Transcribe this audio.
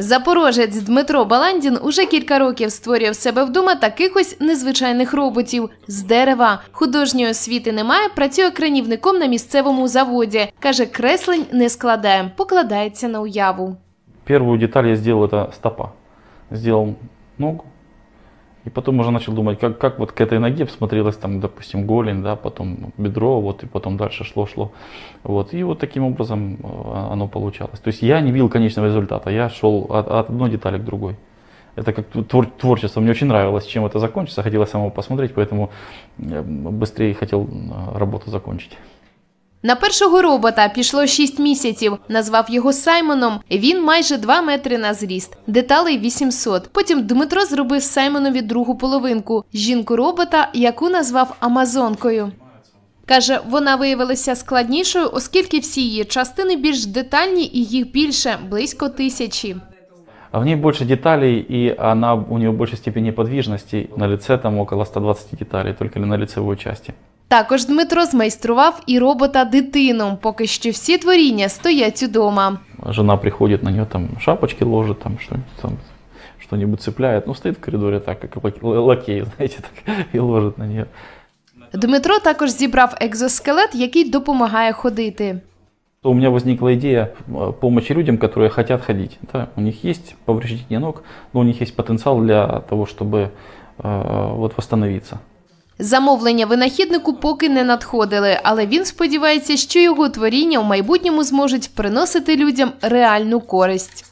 Запорожець Дмитро Баландін уже кілька років створює в себе вдома таких ось незвичайних роботів з дерева. Художньої освіти немає, працює кранівником на місцевому заводі. Каже, креслень не складає, покладається на уяву. Первую деталь я зробив – це стопа. Зробив ногу. И потом уже начал думать, как, как вот к этой ноге смотрелась там, допустим, голень, да, потом бедро, вот, и потом дальше шло-шло. Вот, и вот таким образом э, оно получалось. То есть я не видел конечного результата, я шел от, от одной детали к другой. Это как твор- творчество, мне очень нравилось, чем это закончится, хотелось самого посмотреть, поэтому быстрее хотел э, работу закончить. На першого робота пішло 6 місяців. Назвав його Саймоном. Він майже 2 метри на зріст, деталей 800. Потім Дмитро зробив Саймонові другу половинку жінку робота, яку назвав Амазонкою. Каже, вона виявилася складнішою, оскільки всі її частини більш детальні і їх більше близько тисячі. В ней больше деталей, и она, у нее больше степени подвижности. На лице там около 120 деталей, только на лицевой части. Також Дмитро змайстрував і робота дитину. Поки що всі творіння стоять удома. Жена приходит, на нее там шапочки ложит, там что-нибудь там что-нибудь цепляет. Ну, стоит в коридоре так, как лак- лакей, знаете, так, и ложит на нее. Дмитро також зібрав екзоскелет, який допомагає ходити. У меня возникла идея э, помощи людям, которые хотят ходить. Да? У них есть повреждение ног, но у них есть потенциал для того, чтобы э, вот восстановиться. Замовлення винахіднику поки не надходили, але він сподівається, що його творіння в майбутньому зможуть приносити людям реальну користь.